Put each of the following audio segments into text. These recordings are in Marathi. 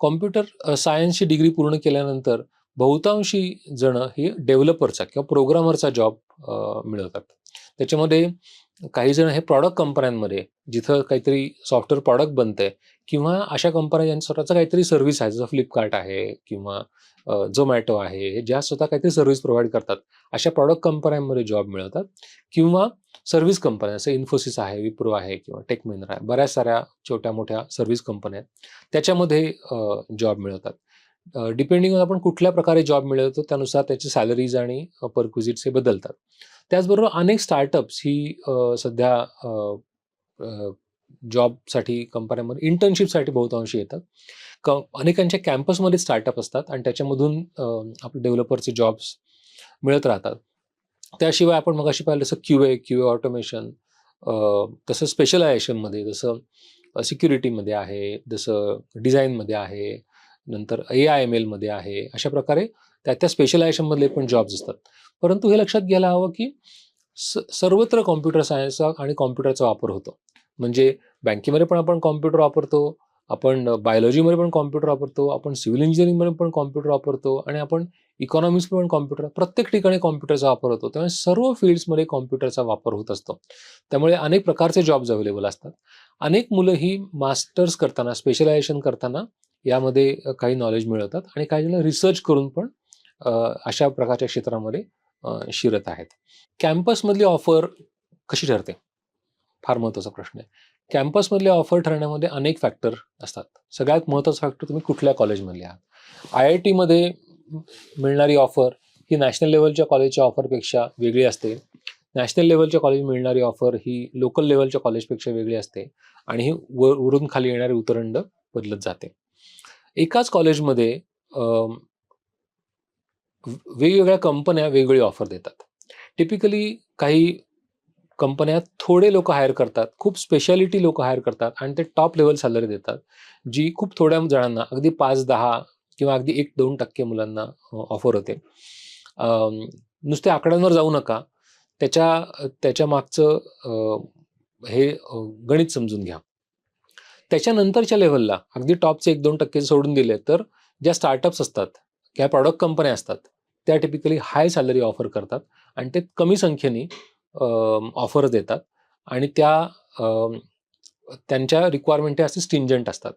कॉम्प्युटर सायन्सची डिग्री पूर्ण केल्यानंतर बहुतांशी जण हे डेव्हलपरचा किंवा प्रोग्रामरचा जॉब मिळवतात. त्याच्यामध्ये काही जण हे प्रॉडक्ट कंपन्यांमध्ये जिथं काहीतरी सॉफ्टवेअर प्रॉडक्ट बनतंय किंवा अशा कंपन्या ज्यांचं स्वतःचं काहीतरी सर्व्हिस आहे जसं फ्लिपकार्ट आहे किंवा झोमॅटो आहे हे ज्या स्वतः काहीतरी सर्व्हिस प्रोव्हाइड करतात अशा प्रॉडक्ट कंपन्यांमध्ये जॉब मिळवतात. किंवा सर्व्हिस कंपन्या जसं इन्फोसिस आहे विप्रो आहे किंवा टेक महिंद्रा आहे बऱ्याच साऱ्या छोट्या मोठ्या सर्व्हिस कंपन्या आहेत त्याच्यामध्ये जॉब मिळवतात. डिपेंडिंग ऑन आपण कुठल्या प्रकारे जॉब मिळवतो त्यानुसार त्याचे सॅलरीज आणि परक्विजिट्स हे बदलतात. त्याचबरोबर अनेक स्टार्टअप्स ही सध्या जॉबसाठी कंपन्यांमध्ये इंटर्नशिपसाठी बहुतांशी येतात क अनेकांच्या कॅम्पसमध्ये स्टार्टअप असतात आणि त्याच्यामधून आपले डेव्हलपरचे जॉब्स मिळत राहतात. त्याशिवाय आपण मगाशी पाहिलं जसं Q A Q A automation तसं स्पेशलायझेशनमध्ये जसं सिक्युरिटीमध्ये आहे जसं डिझाईनमध्ये आहे नंतर ए आय एम एलमध्ये आहे अशा प्रकारे त्या त्या स्पेशलायझेशनमधले पण जॉब्स असतात. परंतु हे लक्षात घ्यायला हवं की स सर्वत्र कॉम्प्युटर सायन्सचा आणि कॉम्प्युटरचा वापर होतो. म्हणजे बँकेमध्ये पण आपण कॉम्प्युटर वापरतो आपण बायोलॉजीमध्ये पण कॉम्प्युटर वापरतो आपण सिव्हिल इंजिनिअरिंगमध्ये पण कॉम्प्युटर वापरतो आणि आपण इकॉनॉमिक्समध्ये पण कॉम्प्युटर प्रत्येक ठिकाणी कॉम्प्युटरचा वापर होतो. त्यामुळे सर्व फील्ड्समध्ये कॉम्प्युटरचा वापर होत असतो. त्यामुळे अनेक प्रकारचे जॉब्स अवेलेबल असतात. अनेक मुलं ही मास्टर्स करताना स्पेशलायझेशन करताना यामध्ये काही नॉलेज मिळवतात आणि काही जण रिसर्च करून पण अशा प्रकारच्या क्षेत्रामध्ये शिरत आहेत. कॅम्पसमधली ऑफर कशी ठरते? फार महत्त्वाचा प्रश्न आहे. कॅम्पसमधले ऑफर ठरण्यामध्ये अनेक फॅक्टर असतात. सगळ्यात महत्त्वाचा फॅक्टर तुम्ही कुठल्या कॉलेजमधले आहात? आय आय टीमध्ये मिळणारी ऑफर ही नॅशनल लेवलच्या कॉलेजच्या ऑफरपेक्षा वेगळी असते. नॅशनल लेवलच्या कॉलेज मिळणारी ऑफर ही लोकल लेवलच्या कॉलेजपेक्षा वेगळी असते आणि ही वर वरून खाली येणारे उतरंड बदलत जाते. एकाच कॉलेजमध्ये वेगवेगळ्या कंपन्या वेगवेगळी ऑफर देतात. टिपिकली काही कंपन्या थोडे लोक हायर करतात खूप स्पेशालिटी लोक हायर करतात आणि ते टॉप लेवल सॅलरी देतात जी खूप थोड्या जणांना अगदी पाच दहा किंवा अगदी एक दोन टक्के मुलांना ऑफर होते. नुसते नुसत्या आकड्यांवर जाऊ नका. त्याच्या त्याच्या मागचं हे गणित समजून घ्या. त्याच्यानंतरच्या लेवलला अगदी टॉपचे एक दोन टक्के सोडून दिले तर ज्या स्टार्टअप्स असतात किंवा प्रॉडक्ट कंपन्या असतात त्या टिपिकली हाय सॅलरी ऑफर करतात आणि ते कमी संख्येने ऑफर देतात. आणि त्या त्यांच्या रिक्वायरमेंट असे स्टिंजंट असतात.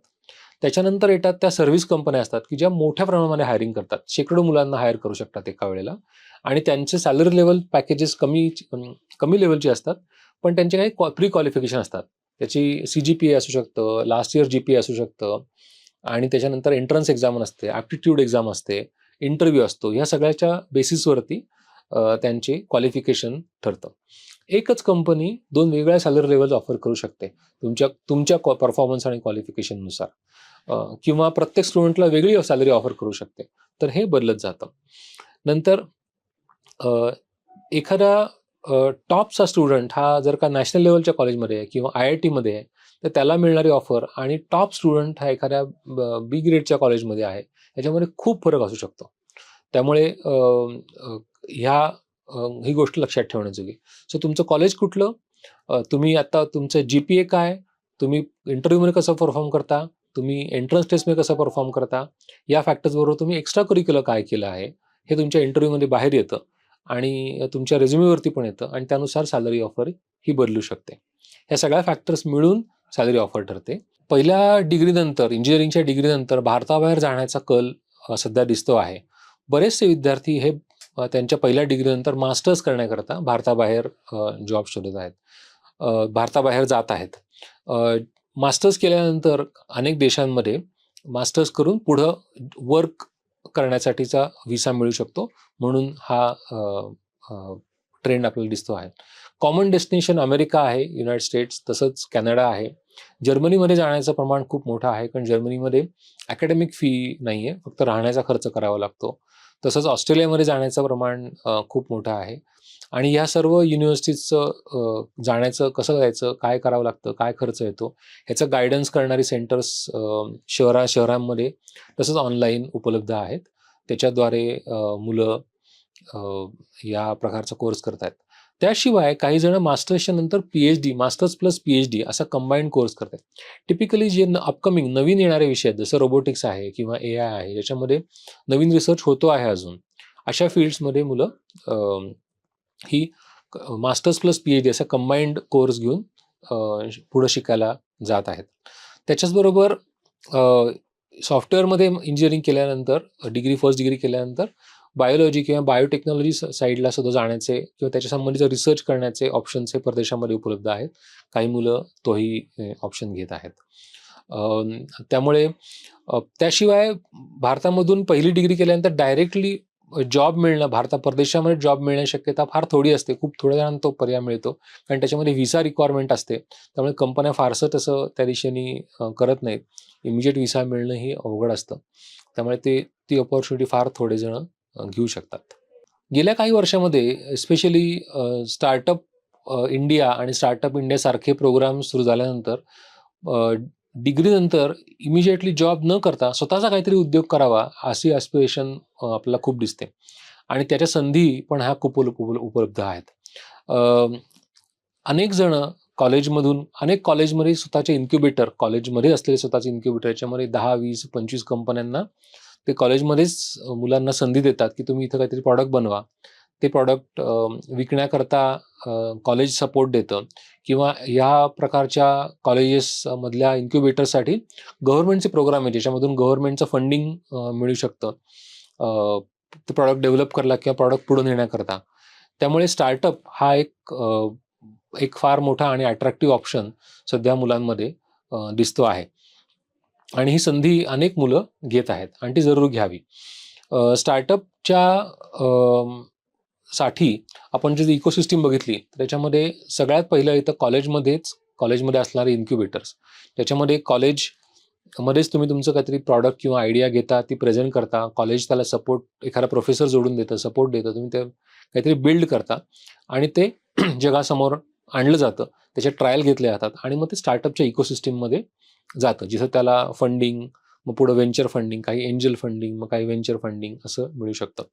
त्याच्यानंतर येतात त्या सर्व्हिस कंपन्या असतात की ज्या मोठ्या प्रमाणामध्ये हायरिंग करतात. शेकडो मुलांना हायर करू शकतात एका वेळेला. आणि त्यांचे सॅलरी लेवल पॅकेजेस कमी कमी लेवलचे असतात. पण त्यांचे काही प्री क्वालिफिकेशन असतात. त्याची सी जी पी ए असू शकतं last year G P A असू शकतं. आणि त्याच्यानंतर एंट्रन्स एक्झाम असते ॲप्टिट्यूड एक्झाम असते इंटरव्ह्यू असतो. ह्या सगळ्याच्या बेसिसवरती त्यांचे क्वालिफिकेशन ठरतं. एकच कंपनी दोन वेगळ्या सॅलरी लेवल ऑफर करू शकते तुमच्या तुमच्या परफॉर्मन्स आणि क्वालिफिकेशननुसार किंवा प्रत्येक स्टुडंटला वेगळी सॅलरी ऑफर करू शकते तर हे बदलत जातं. नंतर एखादा टॉपचा स्टुडंट हा जर का नॅशनल लेवलच्या कॉलेजमध्ये आहे किंवा आय आय टीमध्ये आहे तर त्याला मिळणारी ऑफर आणि टॉप स्टुडंट हा एखाद्या बी ग्रेडच्या कॉलेजमध्ये आहे याच्यामध्ये खूप फरक असू शकतो. त्यामुळे ह्या ही गोष्ट लक्षात ठेवण्याजोगी सो तुमचं कॉलेज कुठलं? तुम्ही आता तुमचं जी पी ए काय? तुम्ही इंटरव्ह्यूमध्ये कसं परफॉर्म करता? तुम्ही एंट्रन्स टेस्टमध्ये कसं परफॉर्म करता? या फॅक्टर्सबरोबर तुम्ही एक्स्ट्रा करिक्युलर काय केलं आहे? हे तुमच्या इंटरव्ह्यूमध्ये बाहेर येतं आणि तुमच्या रेझ्युमेवरती पण येतं आणि त्यानुसार सॅलरी ऑफर ही बदलू शकते. ह्या सगळ्या फॅक्टर्स मिळून सॅलरी ऑफर ठरते. पहिल्या डिग्रीनंतर इंजिनिअरिंगच्या डिग्रीनंतर भारताबाहेर जाण्याचा कल सध्या दिसतो आहे. बरेचसे विद्यार्थी हे त्यांच्या पहिल्या डिग्रीनंतर मास्टर्स करण्याकरता भारताबाहेर जॉब शोधत आहेत. भारताबाहेर जात आहेत. मास्टर्स केल्यानंतर अनेक देशांमध्ये मास्टर्स करून पुढं वर्क करण्यासाठीचा व्हिसा मिळू शकतो. म्हणून हा ट्रेंड आपल्याला दिसतो आहे. कॉमन डेस्टिनेशन अमेरिका आहे युनायटेड स्टेट्स तसंच कॅनडा आहे. जर्मनीमध्ये जाण्याचं प्रमाण खूप मोठं आहे कारण जर्मनीमध्ये अकॅडमिक फी नाही आहे फक्त राहण्याचा खर्च करावा लागतो. तसंच ऑस्ट्रेलियामध्ये जाण्याचं प्रमाण खूप मोठं आहे. आणि ह्या सर्व युनिव्हर्सिटीजचं जाण्याचं कसं जायचं काय करावं लागतं काय खर्च येतो ह्याचं गायडन्स करणारी सेंटर्स शहरा शहरांमध्ये तसंच ऑनलाईन उपलब्ध आहेत. त्याच्याद्वारे मुलं या प्रकारचा कोर्स करतायत. त्याशिवाय काही जण मास्टर्सच्या नंतर P H D masters plus P H D असा कंबाईंड कोर्स करतात. टिपिकली जे अपकमिंग नवीन येणारे विषय आहेत जसं रोबोटिक्स आहे किंवा ए आय आहे ज्याच्यामध्ये नवीन रिसर्च होतो आहे अजून अशा फील्ड्समध्ये मुलं ही masters plus P H D असा कंबाईंड कोर्स घेऊन पुढं शिकायला जात आहेत. त्याच्याचबरोबर सॉफ्टवेअरमध्ये इंजिनिअरिंग केल्यानंतर डिग्री फर्स्ट डिग्री केल्यानंतर बायोलॉजी किंवा बायोटेक्नॉलॉजी साईडला सुद्धा जाण्याचे किंवा त्याच्या संबंधीचं रिसर्च करण्याचे ऑप्शन्स हे परदेशामध्ये उपलब्ध आहेत. काही मुलं तोही ऑप्शन घेत आहेत. त्यामुळे त्याशिवाय भारतामधून पहिली डिग्री केल्यानंतर डायरेक्टली जॉब मिळणं भारता परदेशामध्ये जॉब मिळण्याची शक्यता फार थोडी असते. खूप थोड्या जणांना तो पर्याय मिळतो. कारण त्याच्यामध्ये व्हिसा रिक्वायरमेंट असते. त्यामुळे कंपन्या फारसं तसं त्या दिशेने करत नाहीत. इमिजिएट व्हिसा मिळणं ही अवघड असतं. त्यामुळे ते ती ऑपॉर्च्युनिटी फार थोडे जण घेऊ शकतात. गेल्या काही वर्षामध्ये स्पेशली स्टार्टअप इंडिया आणि स्टार्टअप इंडियासारखे प्रोग्राम सुरू झाल्यानंतर डिग्रीनंतर इमिजिएटली जॉब न करता स्वतःचा काहीतरी उद्योग करावा अशी ॲस्पिरेशन आपल्याला खूप दिसते. आणि त्याच्या संधी पण ह्या खूप उप- उपलब्ध आहेत. अनेक जण कॉलेजमधून अनेक कॉलेजमध्ये स्वतःचे इन्क्युबेटर कॉलेजमध्ये असलेले स्वतःचे इन्क्युबेटर याच्यामध्ये दहा वीस पंचवीस कंपन्यांना ते कॉलेजमध्येच मुलांना संधी देतात की तुम्ही इथं काहीतरी प्रॉडक्ट बनवा. ते प्रॉडक्ट विकण्याकरता कॉलेज सपोर्ट देतं किंवा ह्या प्रकारच्या कॉलेजेसमधल्या इन्क्युबेटरसाठी गव्हर्नमेंटचे प्रोग्राम आहे ज्याच्यामधून गव्हर्नमेंटचं फंडिंग मिळू शकतं. ते प्रॉडक्ट डेव्हलप करायला किंवा प्रॉडक्ट पुढे नेण्याकरता. त्यामुळे स्टार्टअप हा एक एक फार मोठा आणि अट्रॅक्टिव्ह ऑप्शन सध्या मुलांमध्ये दिसतो आहे. आणि ही संधी अनेक मुलं घेत आहेत आणि ती जरूर घ्यावी. स्टार्टअपच्या साठी आपण जे इकोसिस्टीम बघितली त्याच्यामध्ये सगळ्यात पहिलं इथं कॉलेजमध्येच कॉलेजमध्ये असणारे इन्क्युबेटर्स त्याच्यामध्ये कॉलेज मध्येच तुम्ही तुमचं काहीतरी प्रॉडक्ट किंवा आयडिया घेता ती प्रेझेंट करता. कॉलेज त्याला सपोर्ट एखादा प्रोफेसर जोडून देतं सपोर्ट देतं. तुम्ही ते काहीतरी बिल्ड करता आणि ते जगासमोर आणलं जातं. त्याचे ट्रायल घेतले जातात आणि मग ते स्टार्टअपच्या इकोसिस्टीममध्ये जातं. जिथं त्याला फंडिंग मग पुढं व्हेंचर फंडिंग काही एंजल फंडिंग मग काही व्हेंचर फंडिंग असं मिळू शकतं.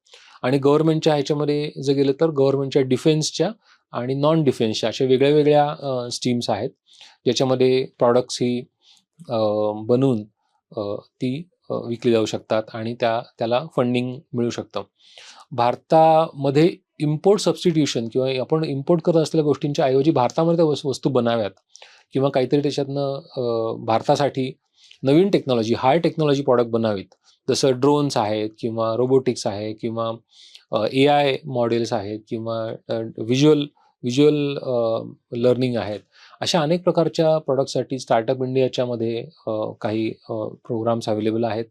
आणि गव्हर्नमेंटच्या ह्याच्यामध्ये जर गेलं तर गव्हर्नमेंटच्या डिफेन्सच्या आणि नॉन डिफेन्सच्या अशा वेगळ्या वेगळ्या स्टीम्स आहेत. ज्याच्यामध्ये प्रॉडक्ट्स ही बनवून ती विकली जाऊ शकतात आणि त्या त्याला फंडिंग मिळू शकतं. भारतामध्ये इम्पोर्ट सबस्टिट्यूशन किंवा आपण इम्पोर्ट करत असलेल्या गोष्टींच्या ऐवजी भारतामध्ये त्या वस्तू बनाव्यात. किंवा काहीतरी त्याच्यातनं भारतासाठी नवीन टेक्नॉलॉजी हाय टेक्नॉलॉजी प्रॉडक्ट बनावीत. जसं ड्रोन्स आहेत किंवा रोबोटिक्स आहे किंवा ए आय मॉडेल्स आहेत किंवा व्हिज्युअल व्हिज्युअल लर्निंग आहेत. अशा अनेक प्रकारच्या प्रॉडक्टसाठी स्टार्टअप इंडियाच्यामध्ये अ, काही प्रोग्राम्स अवेलेबल आहेत.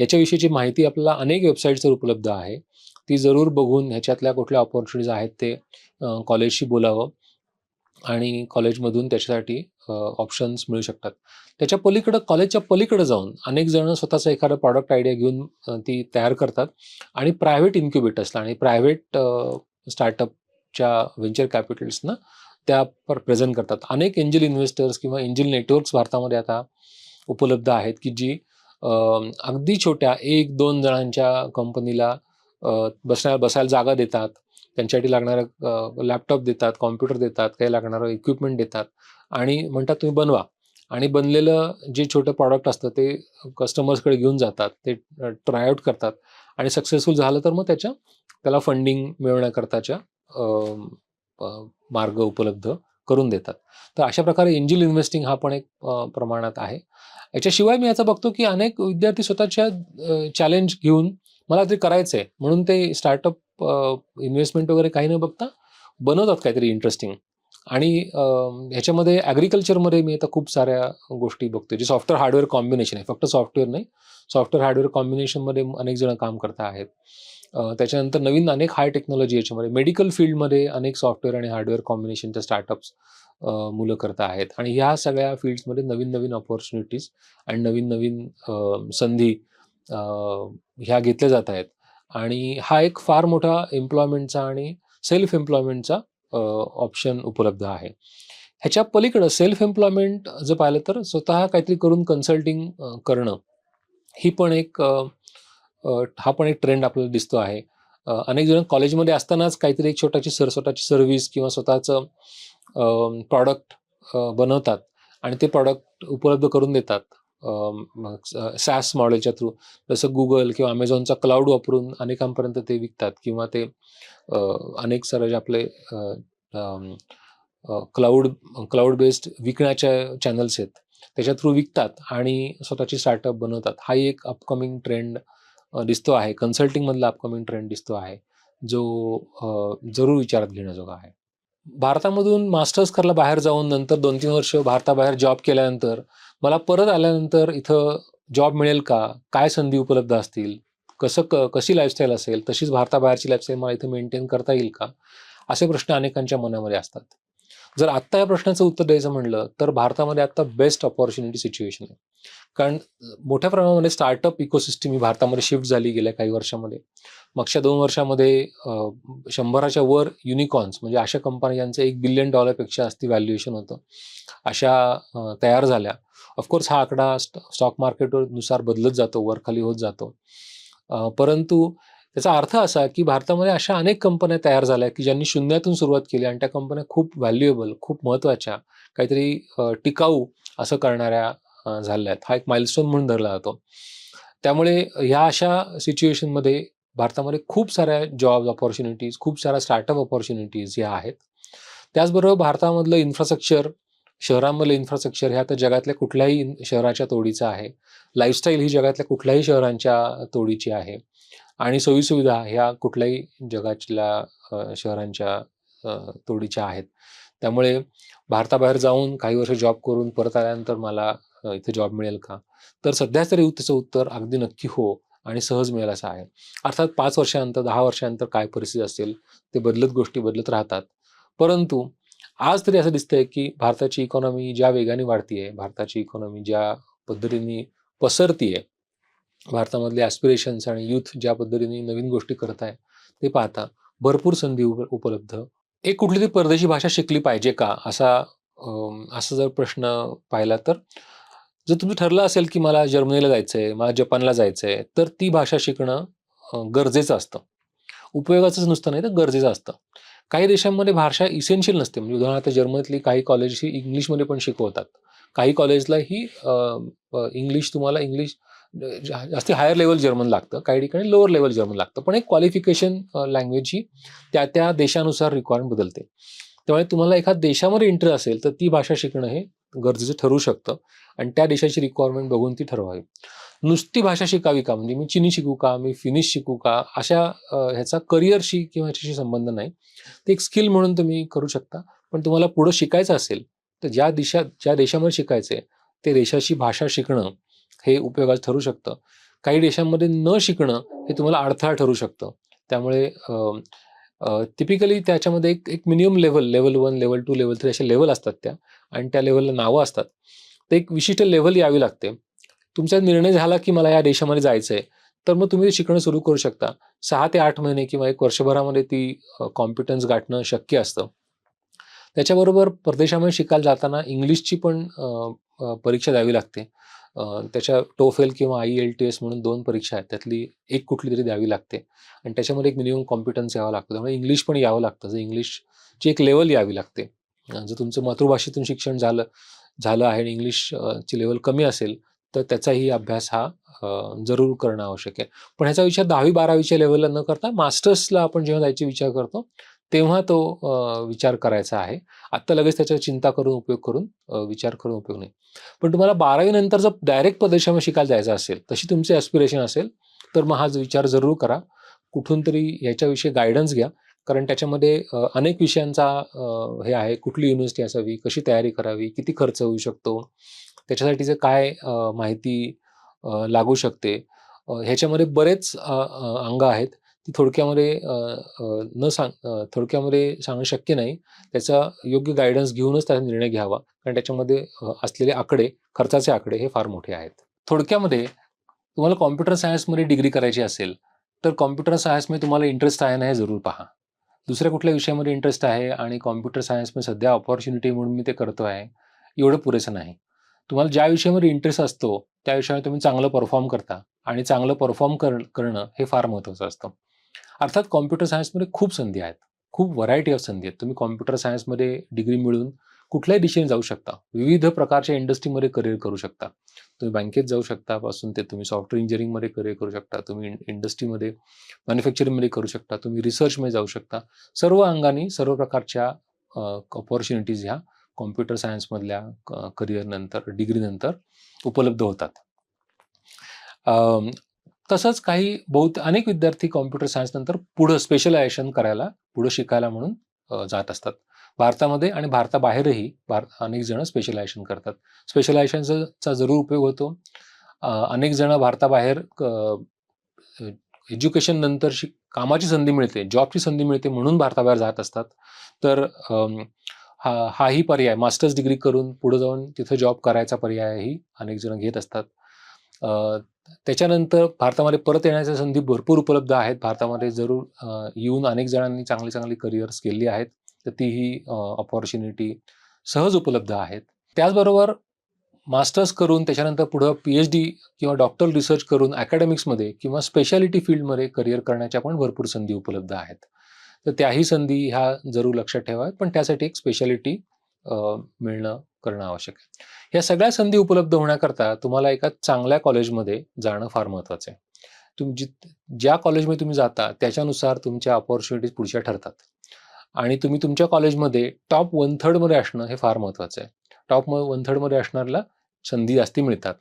याच्याविषयीची माहिती आपल्याला अनेक वेबसाईट्सवर उपलब्ध आहे. ती जरूर बघून ह्याच्यातल्या कुठल्या ऑपॉर्च्युनिटीज आहेत ते कॉलेजशी बोलावं. आणि कॉलेजमधून त्याच्यासाठी ऑप्शन्स मिळू शकतात. त्याच्या पलीकडं कॉलेजच्या पलीकडं जाऊन अनेक जण स्वतःचं एखादं प्रॉडक्ट आयडिया घेऊन ती तयार करतात. आणि प्रायव्हेट इन्क्युबेटर्सला आणि प्रायव्हेट स्टार्टअपच्या व्हेंचर कॅपिटल्सना त्या पर प्रेझेंट करतात. अनेक एंजल इन्व्हेस्टर्स किंवा एंजल नेटवर्क्स भारतामध्ये आता उपलब्ध आहेत की जी अगदी छोट्या एक दोन जणांच्या कंपनीला बसण्या बसायला जागा देतात. त्यांच्यासाठी लागणारं लॅपटॉप देतात कॉम्प्युटर देतात काही लागणारं इक्विपमेंट देतात आणि म्हणतात तुम्ही बनवा. आणि बनलेलं जे छोटं प्रॉडक्ट असतं ते कस्टमर्सकडे घेऊन जातात ते ट्रायआउट करतात आणि सक्सेसफुल झालं तर मग त्याच्या त्याला फंडिंग मिळवण्याकरताच्या मार्ग उपलब्ध करून देतात. तर अशा प्रकारे एंजिल इन्व्हेस्टिंग हा पण एक प्रमाणात आहे. याच्याशिवाय मी याचा बघतो की अनेक विद्यार्थी स्वतःच्या चॅलेंज घेऊन मला ते करायचं आहे म्हणून ते स्टार्टअप इन्व्हेस्टमेंट वगैरे काही न बघता बनवतात काहीतरी इंटरेस्टिंग आणि ह्याच्यामध्ये ॲग्रिकल्चरमध्ये मी आता खूप साऱ्या गोष्टी बघतो जे सॉफ्टवेअर हार्डवेअर कॉम्बिनेशन आहे. फक्त सॉफ्टवेअर नाही सॉफ्टवेअर हार्डवेअर कॉम्बिनेशनमध्ये अनेक जण काम करत आहेत. त्याच्यानंतर नवीन अनेक हाय टेक्नॉलॉजी याच्यामध्ये मेडिकल फील्डमध्ये अनेक सॉफ्टवेअर आणि हार्डवेअर कॉम्बिनेशनच्या स्टार्टअप्स मुलं करत आहेत. आणि ह्या सगळ्या फील्ड्समध्ये नवीन नवीन ऑपॉर्च्युनिटीज आणि नवीन नवीन संधी ह्या घेतल्या जात आहेत. आणि हा एक फार मोठा एम्प्लॉयमेंटचा आणि सेल्फ एम्प्लॉयमेंटचा ऑप्शन उपलब्ध आहे. ह्याच्या पलीकडं सेल्फ एम्प्लॉयमेंट जर पाहिलं तर स्वतः काहीतरी करून कन्सल्टिंग करणं ही पण एक हा पण एक ट्रेंड आपल्याला दिसतो आहे. अनेक जण कॉलेजमध्ये असतानाच काहीतरी एक छोटाची सर स्वतःची सर्व्हिस किंवा स्वतःचं प्रॉडक्ट बनवतात आणि ते प्रॉडक्ट उपलब्ध करून देतात. सॅस मॉडेलच्या थ्रू जसं गुगल किंवा अमेझॉनचा क्लाउड वापरून अनेकांपर्यंत ते विकतात किंवा ते अनेक सर जे आपले क्लाउड क्लाउड बेस्ड विकण्याच्या चॅनल्स आहेत त्याच्या थ्रू विकतात आणि स्वतःची स्टार्टअप बनवतात. हा एक अपकमिंग ट्रेंड दिसतो आहे. कन्सल्टिंगमधला अपकमिंग ट्रेंड दिसतो आहे जो जरूर विचारात घेण्याजोगा आहे. भारतामधून मास्टर्स करायला बाहेर जाऊन नंतर दोन तीन वर्ष भारताबाहेर जॉब केल्यानंतर मला परत आल्यानंतर इथं जॉब मिळेल का? काय संधी उपलब्ध असतील? कसं क कशी लाईफस्टाईल असेल? तशीच भारताबाहेरची लाईफस्टाईल मला इथं मेंटेन करता येईल का? असे प्रश्न अनेकांच्या मनामध्ये असतात. जर आत्ता या प्रश्नाचं उत्तर द्यायचं म्हणलं तर भारतामध्ये आत्ता बेस्ट ऑपॉर्च्युनिटी सिच्युएशन आहे. कारण मोठ्या प्रमाणामध्ये स्टार्टअप इकोसिस्टीम ही भारतामध्ये शिफ्ट झाली गेल्या काही वर्षामध्ये. मागच्या दोन वर्षामध्ये शंभराच्या वर युनिकॉर्न्स म्हणजे अशा कंपन्या ज्यांचं एक बिलियन डॉलरपेक्षा असती व्हॅल्युएशन होतं अशा तयार झाल्या. ऑफकोर्स हा आकडा स्टॉक मार्केटवर नुसार बदलत जातो वर खाली होत जातो. परंतु त्याचा अर्थ असा की भारतामध्ये अशा अनेक कंपन्या तयार झाल्या की ज्यांनी शून्यातून सुरुवात केली आणि त्या कंपन्या खूप व्हॅल्युएबल खूप महत्त्वाच्या काहीतरी टिकाऊ असं करणाऱ्या झाल्या आहेत. हा एक माइलस्टोन म्हणून धरला जातो. त्यामुळे ह्या अशा सिच्युएशनमध्ये भारतामध्ये खूप साऱ्या जॉब ऑपॉर्च्युनिटीज खूप साऱ्या स्टार्टअप ऑपॉर्च्युनिटीज ह्या आहेत. त्याचबरोबर भारतामधलं इन्फ्रास्ट्रक्चर शहरांमधलं इन्फ्रास्ट्रक्चर हे आता जगातल्या कुठल्याही शहराच्या तोडीचं आहे. लाईफस्टाईल ही जगातल्या कुठल्याही शहरांच्या तोडीची आहे. आणि सोयीसुविधा ह्या कुठल्याही जगातल्या शहरांच्या तोडीच्या आहेत. त्यामुळे भारताबाहेर जाऊन काही वर्ष जॉब करून परत आल्यानंतर मला इथे जॉब मिळेल का? तर सध्या तरी त्याचं उत्तर अगदी नक्की हो. आणि सहज मिळेल असं आहे. अर्थात पाच वर्षानंतर दहा वर्षानंतर काय परिस्थिती असेल ते बदलत गोष्टी बदलत राहतात. परंतु आज तरी असं दिसतंय की भारताची इकॉनॉमी ज्या वेगाने वाढतीये भारताची इकॉनॉमी ज्या पद्धतीने पसरतीये भारतामधले ॲस्पिरेशन्स आणि यूथ ज्या पद्धतीने नवीन गोष्टी करत आहे ते पाहता भरपूर संधी उप उपलब्ध. एक कुठली तरी परदेशी भाषा शिकली पाहिजे का? असा असा जर प्रश्न पाहिला तर जर तुम्ही ठरलं असेल की मला जर्मनीला जायचं आहे मला जपानला जायचं आहे तर ती भाषा शिकणं गरजेचं असतं. उपयोगाचंच नुसतं नाही तर गरजेचं असतं. काही देशांमध्ये भाषा इसेन्शियल नसते. म्हणजे उदाहरणार्थ जर्मनीतली काही कॉलेज ही इंग्लिशमध्ये पण शिकवतात. काही कॉलेजला ही इंग्लिश तुम्हाला इंग्लिश जास्त जास्ती हायर लेवल जर्मन लागतं. काही ठिकाणी लोअर लेवल जर्मन लागतं. पण एक क्वालिफिकेशन लँग्वेज ही त्या त्या देशानुसार रिक्वायरमेंट बदलते. त्यामुळे तुम्हाला एखाद्या देशामध्ये इंटरेस्ट असेल तर ती भाषा शिकणं हे गरजेचं ठरू शकतं. आणि त्या देशाची रिक्वायरमेंट बघून ती ठरवावी. नुसती भाषा शिकावी का? म्हणजे मी चिनी शिकू का? मी फिनिश शिकू का? अशा ह्याचा करिअरशी किंवा ह्याच्याशी संबंध नाही. ते एक स्किल म्हणून तुम्ही करू शकता. पण तुम्हाला पुढं शिकायचं असेल तर ज्या दिशा ज्या देशामध्ये शिकायचं आहे ते देशाची भाषा शिकणं हे उपयोगाचं ठरू शकतं. काही देशांमध्ये न शिकणं हे तुम्हाला अडथळा ठरू शकतं. त्यामुळे टिपिकली त्याच्यामध्ये एक एक minimum level level one level two level three अशा लेवल असतात त्या. आणि त्या लेवलला नावं असतात. तर एक विशिष्ट लेवल यावी लागते. तुमचा निर्णय झाला की मला या देशामध्ये जायचं आहे तर मग तुम्ही ते शिकणं सुरू करू शकता. सहा ते आठ महिने किंवा एक वर्षभरामध्ये ती कॉम्पिटन्स गाठणं शक्य असतं. त्याच्याबरोबर परदेशामध्ये शिकायला जाताना इंग्लिशची पण परीक्षा द्यावी लागते. त्याच्या टोफेल किंवा आय एल टी एस म्हणून दोन परीक्षा आहेत. त्यातली एक कुठली तरी द्यावी लागते. आणि त्याच्यामध्ये एक मिनिमम कॉम्पिटन्स यावं लागतं. त्यामुळे इंग्लिश पण यावं लागतं. जर इंग्लिशची एक लेवल यावी लागते. जर तुमचं मातृभाषेतून शिक्षण झालं झालं आहे आणि इंग्लिश ची लेवल कमी असेल तर त्याचाही अभ्यास हा जरूर करणं आवश्यक आहे. पण ह्याचा विचार दहावी बारावीच्या लेवलला न करता मास्टर्सला आपण जेव्हा जायचे विचार करतो तेव्हा तो विचार करायचा आहे. आत्ता लगेच त्याच्यावर चिंता करून उपयोग करून विचार करून उपयोग नाही. पण तुम्हाला बारावी नंतर जर डायरेक्ट प्रदेशामध्ये शिकायला जायचं असेल तशी तुमचे ॲस्पिरेशन असेल तर मग हा जो विचार जरूर करा. कुठून तरी ह्याच्याविषयी गायडन्स घ्या. कारण त्याच्यामध्ये अनेक विषयांचा हे आहे. कुठली युनिव्हर्सिटी असावी? कशी तयारी करावी? किती खर्च होऊ शकतो? त्याच्यासाठीचं काय माहिती लागू शकते? ह्याच्यामध्ये बरेच अंग आहेत. ती थोडक्यामध्ये न सांग थोडक्यामध्ये सांगणं शक्य नाही. त्याचा योग्य गायडन्स घेऊनच त्याचा निर्णय घ्यावा. कारण त्याच्यामध्ये असलेले आकडे खर्चाचे आकडे हे फार मोठे आहेत. थोडक्यामध्ये तुम्हाला कॉम्प्युटर सायन्समध्ये डिग्री करायची असेल तर कॉम्प्युटर सायन्समध्ये तुम्हाला इंटरेस्ट आहे ना हे जरूर पहा. दुसऱ्या कुठल्या विषयामध्ये इंटरेस्ट आहे आणि कॉम्प्युटर सायन्समध्ये सध्या ऑपॉर्च्युनिटी म्हणून मी ते करतो आहे एवढं पुरेसं नाही. तुम्हाला ज्या विषयामध्ये इंटरेस्ट असतो त्या विषयावर तुम्ही चांगलं परफॉर्म करता. आणि चांगलं परफॉर्म कर करणं हे फार महत्त्वाचं असतं. अर्थात कॉम्प्युटर सायन्समध्ये खूप संधी आहेत. खूप व्हरायटी ऑफ संधी आहेत. तुम्ही कॉम्प्युटर सायन्समध्ये डिग्री मिळून कुठल्याही दिशेने जाऊ शकता. विविध प्रकारच्या इंडस्ट्रीमध्ये करिअर करू शकता. तुम्ही बँकेत जाऊ शकता. पासून ते तुम्ही सॉफ्टवेअर इंजिनिअरिंगमध्ये करिअर करू शकता. तुम्ही इंडस्ट्रीमध्ये मॅन्युफॅक्चरिंगमध्ये करू शकता. तुम्ही रिसर्चमध्ये जाऊ शकता. सर्व अंगाने सर्व प्रकारच्या ऑपॉर्च्युनिटीज ह्या कॉम्प्युटर सायन्समधल्या करिअरनंतर डिग्रीनंतर उपलब्ध होतात. तसंच काही बहुत अनेक विद्यार्थी कॉम्प्युटर सायन्स नंतर पुढं स्पेशलायझेशन करायला पुढं शिकायला म्हणून जात असतात. भारतामध्ये आणि भारताबाहेरही भार अनेक जण स्पेशलायझेशन करतात. स्पेशलायझेशनचा जरूर उपयोग होतो. अनेक जण भारताबाहेर एज्युकेशन नंतर शिक कामाची संधी मिळते जॉबची संधी मिळते म्हणून भारताबाहेर जात असतात. तर हा हाही पर्याय मास्टर्स डिग्री करून पुढे जाऊन तिथं जॉब करायचा पर्यायही अनेक जण घेत असतात. त्याच्यानंतर भारतामध्ये परत येण्याच्या संधी भरपूर उपलब्ध आहेत. भारतामध्ये जरूर येऊन अनेक जणांनी चांगली चांगली करिअर्स केली आहेत. तर तीही ऑपॉर्च्युनिटी सहज उपलब्ध आहेत. त्याचबरोबर मास्टर्स करून त्याच्यानंतर पुढं पी एच डी किंवा डॉक्टर रिसर्च करून अकॅडमिक्समध्ये किंवा स्पेशालिटी फील्डमध्ये करिअर करण्याच्या पण भरपूर संधी उपलब्ध आहेत. तर त्याही संधी ह्या जरूर लक्षात ठेवाव्यात. पण त्यासाठी एक स्पेशालिटी मिळणं करणं आवश्यक आहे. या सगळ्या संधी उपलब्ध होण्याकरता तुम्हाला एका चांगल्या कॉलेजमध्ये जाणं फार महत्वाचं आहे. तुम्ही जि ज्या कॉलेजमध्ये तुम्ही जाता त्याच्यानुसार तुमच्या ऑपॉर्च्युनिटीज पुढच्या ठरतात. आणि तुम्ही तुमच्या कॉलेजमध्ये टॉप वन थर्डमध्ये असणं हे फार महत्त्वाचं आहे. टॉप वन थर्डमध्ये असणाऱ्याला संधी जास्ती मिळतात.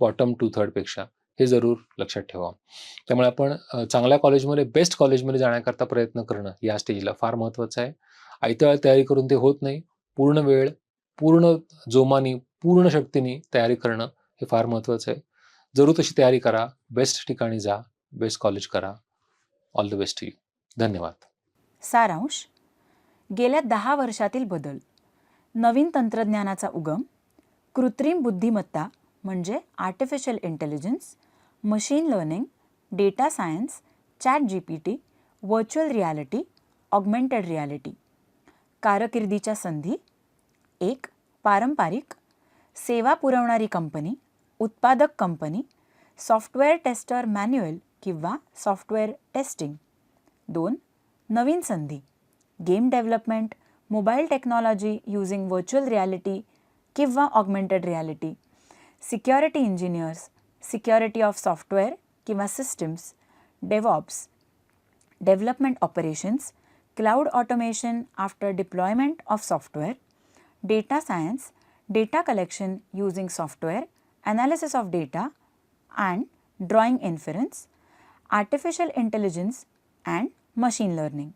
बॉटम टू थर्डपेक्षा हे जरूर लक्षात ठेवा. त्यामुळे आपण चांगल्या कॉलेजमध्ये बेस्ट कॉलेजमध्ये जाण्याकरता प्रयत्न करणं या स्टेजला फार महत्त्वाचं आहे. आयत्या तयारी करून ते होत नाही. पूर्ण वेळ पूर्ण जोमाने पूर्ण शक्तीने तयारी करणं हे फार महत्त्वाचं आहे. जरूर तशी तयारी करा. बेस्ट ठिकाणी जा. बेस्ट कॉलेज करा. ऑल द बेस्ट यू धन्यवाद. सारांश. गेल्या दहा वर्षातील बदल. नवीन तंत्रज्ञानाचा उगम. कृत्रिम बुद्धिमत्ता म्हणजे artificial intelligence machine learning data science chat G P T virtual reality augmented reality कारकिर्दीच्या संधी एक पारंपरिक सेवा पुरवणारी कंपनी उत्पादक कंपनी सॉफ्टवेअर टेस्टर मॅन्युअल किंवा सॉफ्टवेअर टेस्टिंग. दोन नवीन संधी. Game development mobile technology using virtual reality किंवा augmented reality. Security engineers security of software किंवा systems DevOps. Development operations cloud automation after deployment of software data science data collection using software analysis of data and drawing inference, artificial intelligence and machine learning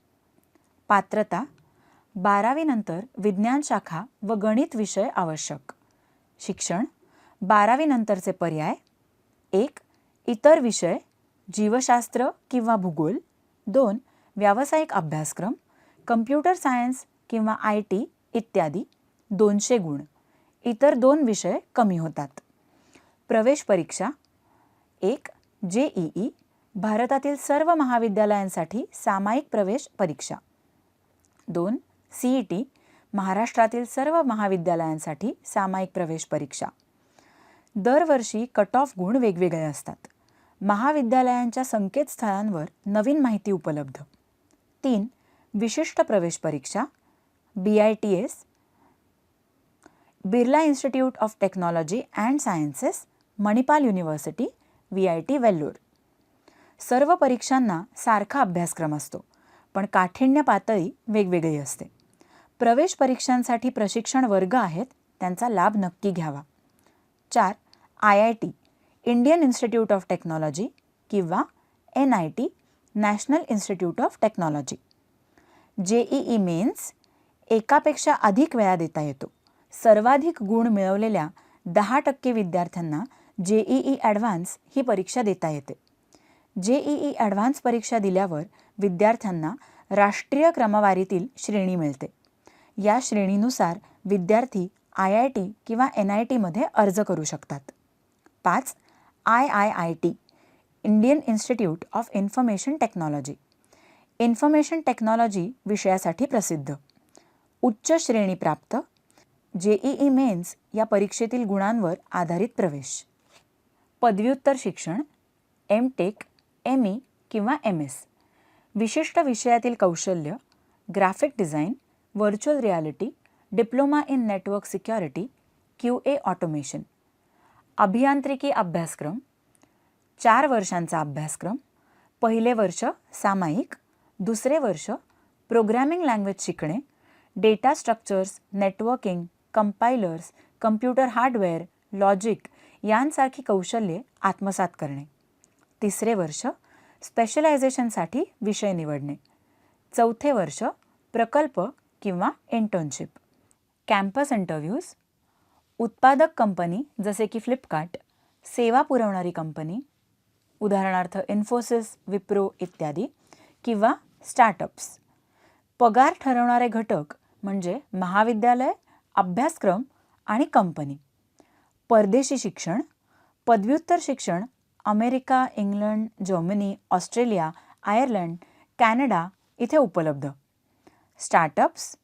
पात्रता बारावीनंतर विज्ञान शाखा व गणित विषय आवश्यक. शिक्षण बारावीनंतरचे पर्याय. एक इतर विषय जीवशास्त्र किंवा भूगोल. दोन व्यावसायिक अभ्यासक्रम कम्प्युटर सायन्स किंवा आय टी इत्यादी. दोनशे गुण. इतर दोन विषय कमी होतात. प्रवेश परीक्षा. एक जे ई ई भारतातील सर्व महाविद्यालयांसाठी सामायिक प्रवेश परीक्षा. दोन सी ई टी महाराष्ट्रातील सर्व महाविद्यालयांसाठी सामायिक प्रवेश परीक्षा. दरवर्षी कट ऑफ गुण वेगवेगळे असतात. महाविद्यालयांच्या संकेतस्थळांवर नवीन माहिती उपलब्ध. तीन विशिष्ट प्रवेश परीक्षा. B I T S Birla institute of technology and sciences Manipal university V I T Vellore सर्व परीक्षांना सारखा अभ्यासक्रम असतो पण काठिण्य पातळी वेगवेगळी असते. प्रवेश परीक्षांसाठी प्रशिक्षण वर्ग आहेत त्यांचा लाभ नक्की घ्यावा. चार I I T Indian institute of technology किंवा N I T national institute of technology J E E mains एकापेक्षा अधिक वेळा देता येतो. सर्वाधिक गुण मिळवलेल्या दहा टक्के विद्यार्थ्यांना जे ई ई ॲडव्हान्स ही परीक्षा देता येते. जे ई ई ॲडव्हान्स परीक्षा दिल्यावर विद्यार्थ्यांना राष्ट्रीय क्रमवारीतील श्रेणी मिळते. या श्रेणीनुसार विद्यार्थी आय आय टी किंवा एन आय टीमध्ये अर्ज करू शकतात. पाच I I I T Indian institute of information technology. Information technology विषयासाठी प्रसिद्ध. उच्च श्रेणी प्राप्त जे ई ई मेन्स या परीक्षेतील गुणांवर आधारित प्रवेश. पदव्युत्तर शिक्षण एम टेक एम ई किंवा एम एस विशिष्ट विषयातील कौशल्य graphic design virtual reality diploma in network security Q A automation अभियांत्रिकी अभ्यासक्रम चार वर्षांचा अभ्यासक्रम पहिले वर्ष सामायिक दुसरे वर्ष प्रोग्रॅमिंग लँग्वेज शिकणे data structures networking compilers computer hardware logic यांसारखी कौशल्ये आत्मसात करणे. तिसरे वर्ष स्पेशलायझेशनसाठी विषय निवडणे. चौथे वर्ष प्रकल्प किंवा इंटर्नशिप. कॅम्पस इंटरव्ह्यूज उत्पादक कंपनी जसे की फ्लिपकार्ट सेवा पुरवणारी कंपनी उदाहरणार्थ इन्फोसिस विप्रो इत्यादी किंवा स्टार्टअप्स. पगार ठरवणारे घटक म्हणजे महाविद्यालय अभ्यासक्रम आणि कंपनी. परदेशी शिक्षण पदव्युत्तर शिक्षण America England Germany Australia Ireland Canada इथे उपलब्ध. स्टार्टअप्स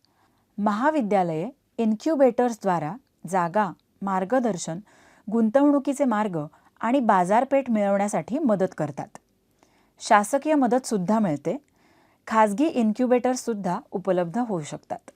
महाविद्यालये इन्क्युबेटर्सद्वारा जागा मार्गदर्शन गुंतवणुकीचे मार्ग आणि बाजारपेठ मिळवण्यासाठी मदत करतात. शासकीय मदतसुद्धा मिळते. खाजगी इन्क्युबेटर्ससुद्धा उपलब्ध होऊ शकतात.